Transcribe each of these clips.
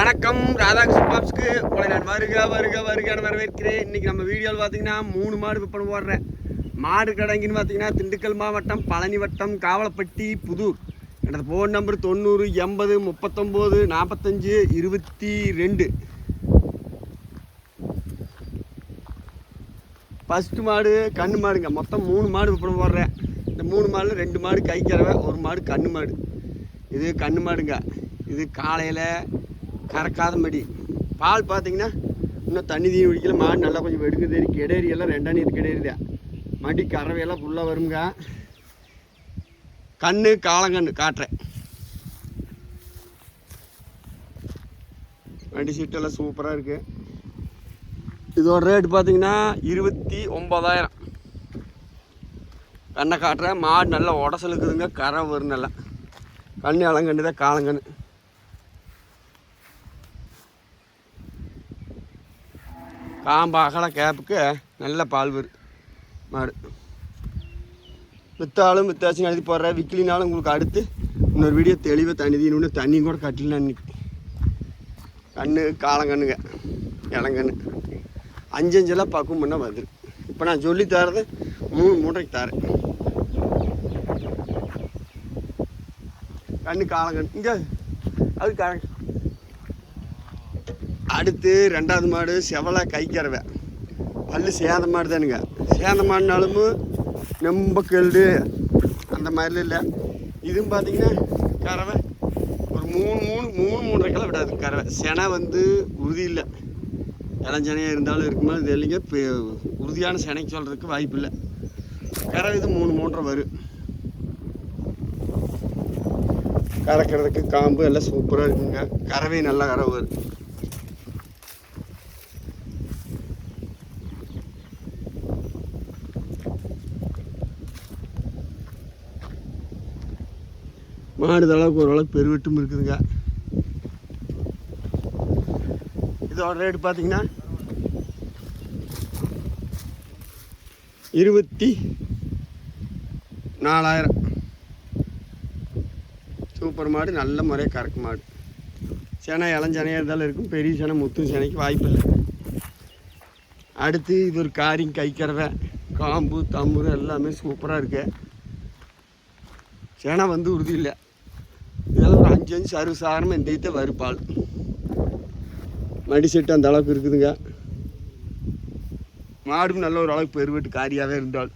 வணக்கம். ராதாகிருஷ்ண பாப்ஸ்க்கு உங்களை நான் வருக வருக வருக வரவேற்கிறேன். இன்றைக்கி நம்ம வீடியோவில் பார்த்தீங்கன்னா மூணு மாடு விற்பனை போடுறேன் மாடு கடைங்கன்னு பார்த்தீங்கன்னா திண்டுக்கல் மாவட்டம் பழனி வட்டம் காவலப்பட்டி புதூர். எனது ஃபோன் நம்பர் தொண்ணூறு எண்பது முப்பத்தொம்போது நாற்பத்தஞ்சு இருபத்தி ரெண்டு. ஃபஸ்ட்டு மாடு கண்ணு மாடுங்க. மொத்தம் மூணு மாடு விற்பனை போடுறேன் இந்த மூணு மாடில் ரெண்டு மாடு கைக்கிறவன் ஒரு மாடு கண்ணு மாடு. இது கண்ணு மாடுங்க. இது காலையில் கறக்காத மடி பால் பார்த்தீங்கன்னா இன்னும் தண்ணி தீனி குடிக்கல மாடு நல்லா கொஞ்சம் வெடுக்கு தெரியும் கெடேரி எல்லாம் ரெண்டாம் நீர் கெடேரிதா மடி கறவையெல்லாம் ஃபுல்லாக வருங்க கண்ணு காலங்கண்ணு காட்டுறேன் வண்டி சீட்டெல்லாம் சூப்பராக இருக்குது இதோட ரேட் பார்த்தீங்கன்னா இருபத்தி ஒம்பதாயிரம் கண்ணை காட்டுறேன். மாடு நல்லா உடசலுக்குதுங்க. கரை வரும் நல்லா. கண்ணு இளங்கண்ணு தான் காலங்கண்ணு காம்பு அகல கேப்புக்கு நல்ல பால் வரும் மாடு. வித்தாலும் வித்தாச்சும் எழுதி போடுற விக்கிலினாலும் உங்களுக்கு அடுத்து இன்னொரு வீடியோ தெளிவாக தண்ணி தீனு தண்ணியும் கூட கட்டல அன்னைக்கு கண்ணு காலங்கண்ணுங்க இளங்கண்ணு அஞ்சு அஞ்செல்லாம் பக்குவம் பண்ணால் வந்துடும் இப்போ நான் சொல்லி தரது மூணு மூட்டைக்கு தரேன். கண்ணு காலங்கண்ணு இங்கே அது கரெக்ட். அடுத்து ரெண்டாவது மாடு செவலை கைக்கிறவை. பல் சேத மாடு சேத மாடுனாலும் ரொம்ப கெல்டு அந்த மாதிரிலாம் இல்லை. இதுவும் பார்த்தீங்கன்னா கறவை. ஒரு மூணு மூணு மூணு மூன்றரை கிலோ விடாது கறவை. செனை வந்து உறுதி இல்லை. இளஞ்சனையாக இருந்தாலும் இருக்குமா இது இல்லைங்க இப்போ உறுதியான செனைக்கு சொல்கிறதுக்கு வாய்ப்பு இல்லை. கறவை இது மூணு மூன்றரை வரும் கறக்கிறதுக்கு காம்பு எல்லாம் சூப்பராக இருக்குங்க. கறவை நல்லா கறவை. வரும் மாடு தளவுக்கு ஓரளவுக்கு பெருவெட்டும் இருக்குதுங்க. இதோட ரேட்டு பார்த்தீங்கன்னா இருபத்தி நாலாயிரம். சூப்பர் மாடு நல்ல முறையாக கறக்கு மாடு. சேனை இளஞ்சனையாக இருந்தாலும் இருக்கும். பெரிய சேனை முத்தும் சேனைக்கு வாய்ப்பு இல்லை. அடுத்து இது ஒரு காரியம் கைக்கறவை காம்பு தம்புரு எல்லாமே சூப்பராக இருக்கு. சேனை வந்து உறுதி இல்லை. இதெல்லாம் ஒரு அஞ்சு அஞ்சு சர்வ சாதாரணமாக இந்த இதை வறுப்பால் மடி செட்டு அந்த அளவுக்கு இருக்குதுங்க. மாடும் நல்ல ஒரு அளவுக்கு பெருவெட்டு காரியாகவே இருந்தால்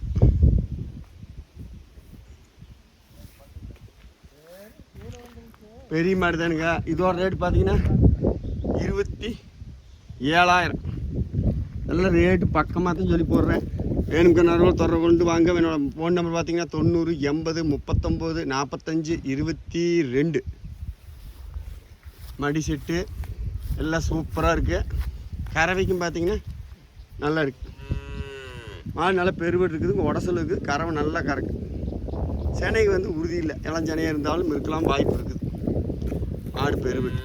பெரிய மாடு தானுங்க. இதோட ரேட்டு பார்த்தீங்கன்னா இருபத்தி ஏழாயிரம். நல்ல ரேட்டு பக்கமாக தான் சொல்லி போடுறேன். வேணுங்க தொடர்பு கொண்டு வாங்க. என்னோடய ஃபோன் நம்பர் பார்த்தீங்கன்னா தொண்ணூறு எண்பது முப்பத்தொம்போது நாற்பத்தஞ்சு இருபத்தி ரெண்டு. மடி செட்டு எல்லாம் சூப்பராக இருக்குது கறவைக்கும் பார்த்தீங்கன்னா நல்லா இருக்குது மாடு நல்லா பெருவெட்டு இருக்குது உடசல் இருக்குது கறவை நல்லா கறக்கு. சென்னைக்கு வந்து உறுதி இல்லை. இளஞ்சனையாக இருந்தாலும் இருக்கலாம் வாய்ப்பு இருக்குது. மாடு பெருவெட்டு